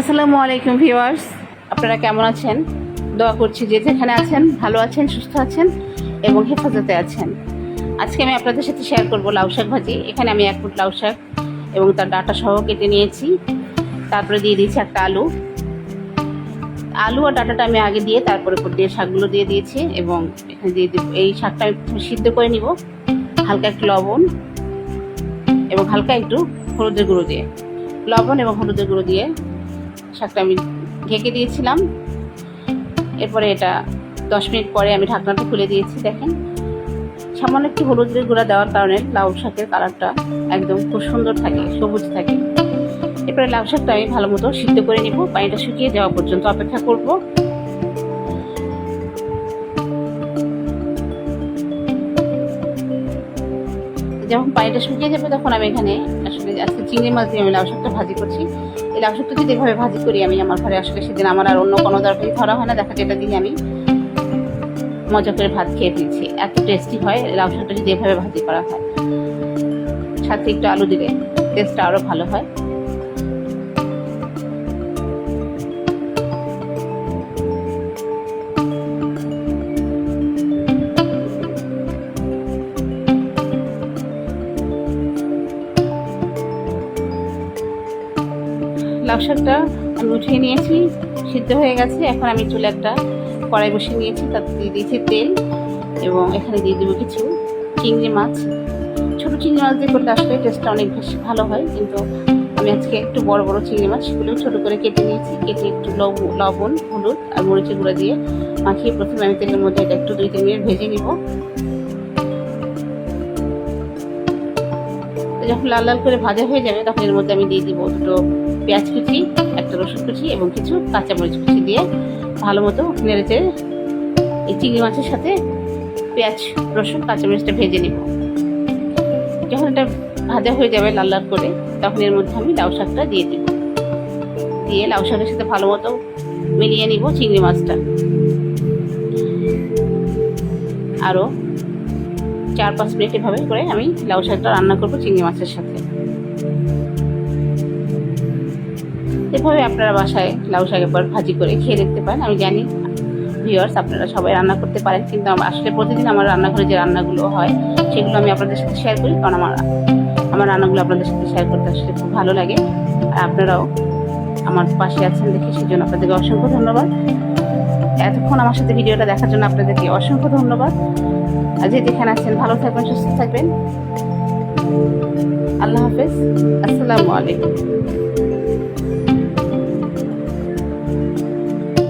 আসসালামু আলাইকুম ভিউয়ার্স। আপনারা কেমন আছেন? দোয়া করছি যে যেখানে আছেন, ভালো আছেন, সুস্থ আছেন এবং হেফাজতে আছেন। আজকে আমি আপনাদের সাথে শেয়ার করব লাউ শাক ভাজি। এখানে আমি এক ফুট লাউ শাক এবং তার ডাটা সহ কেটে নিয়েছি। তারপরে দিয়ে দিয়েছি একটা আলু। আলু আর ডাটাটা আমি আগে দিয়ে তারপরে দিয়ে শাকগুলো দিয়ে দিয়েছি এবং এখানে দিয়ে দিব এই শাকটা আমি সিদ্ধ করে নিব। হালকা একটু লবণ এবং হালকা একটু হলুদের গুঁড়ো দিয়ে। লবণ এবং হলুদের গুঁড়ো দিয়ে শাকটা আমি ঢেকে দিয়েছিলাম। এরপরে এটা দশ মিনিট পরে আমি ঢাকনাটা খুলে দিয়েছি, দেখেন। সামান্য একটু হলুদের গুঁড়া দেওয়ার কারণে লাউ শাকের কালারটা একদম খুব সুন্দর থাকে, সবুজ থাকে। এরপরে লাউ শাকটা আমি ভালো মতো সিদ্ধ করে নিব, পানিটা শুকিয়ে যাওয়া পর্যন্ত অপেক্ষা করব। যখন পানিটা শুকিয়ে যাবে তখন আমি এখানে আসলে আজকে চিংড়ি মাছ দিয়ে আমি লাউ শাকটা ভাজি করছি। এই লাউ শাকটা যদি এভাবে ভাজি করি আমি আমার ঘরে আসলে সেদিন আমার আর অন্য কোনো তরকারি ধরা হয় না, দেখা যেটা দিয়ে আমি মজা করে ভাত খেয়ে ফেলছি। এত টেস্টি হয়, লাউ শাকটা যদি এভাবে ভাজি করা হয়। সাথে একটু আলু দিলে টেস্টটা আরও ভালো হয়। লাউ শাকটা আমি উঠিয়ে নিয়েছি, সিদ্ধ হয়ে গেছে। এখন আমি চুলে একটা কড়াই বসিয়ে নিয়েছি, তাতে দিয়ে দিয়েছি তেল এবং এখানে দিয়ে দেবো কিছু চিংড়ি মাছ। ছোটো চিংড়ি মাছ দিয়ে করলে আসলে টেস্টটা অনেক বেশি ভালো হয়, কিন্তু আমি আজকে একটু বড় বড় চিংড়ি মাছ, সেগুলো ছোটো করে কেটে নিয়েছি। কেটে একটু লব- লবণ, হলুদ আর মরিচের গুঁড়ো দিয়ে মাখিয়ে প্রথমে আমি তেলের মধ্যে এটা একটু দুই, তিন মিনিট ভেজে নিব। যখন লাল লাল করে ভাজা হয়ে যাবে, তখন এর মধ্যে আমি দিয়ে দিব দুটো পেঁয়াজ কুচি, একটা রসুন কুচি এবং কিছু কাঁচামরিচ কুচি দিয়ে ভালো মতো নেড়েচে এই চিংড়ি মাছের সাথে পেঁয়াজ, রসুন, কাঁচামরিচটা ভেজে নিব। যখন এটা ভাজা হয়ে যাবে লাল লাল করে, তখন এর মধ্যে আমি লাউ শাকটা দিয়ে দিব। দিয়ে লাউ শাকের সাথে ভালো মতো মিলিয়ে নিব চিংড়ি মাছটা। আরও চার পাঁচ মিনিট এভাবে করে আমি লাউ শাকটা রান্না করব চিংড়ি মাছের সাথে। এভাবে আপনারা বাসায় লাউ শাক একবার ভাজি করে খেয়ে দেখতে পারেন, আমি জানি। ভিউয়ার্স আপনারা সবাই রান্না করতে পারেন, কিন্তু আমার আসলে প্রতিদিন আমার রান্নাঘরে যে রান্নাগুলো হয়, সেগুলো আমি আপনাদের সাথে শেয়ার করি, কারণ আমার আমার রান্নাগুলো আপনাদের সাথে শেয়ার করতে আসলে খুব ভালো লাগে। আর আপনারাও আমার পাশে আছেন দেখে সেই জন্য আপনাদেরকে অসংখ্য ধন্যবাদ। এতক্ষণ আমার সাথে ভিডিওটা দেখার জন্য আপনাদেরকে অসংখ্য ধন্যবাদ। আর যে যেখানে আছেন, ভালো থাকবেন, সুস্থ থাকবেন। আল্লাহ হাফেজ। আসসালামু আলাইকুম।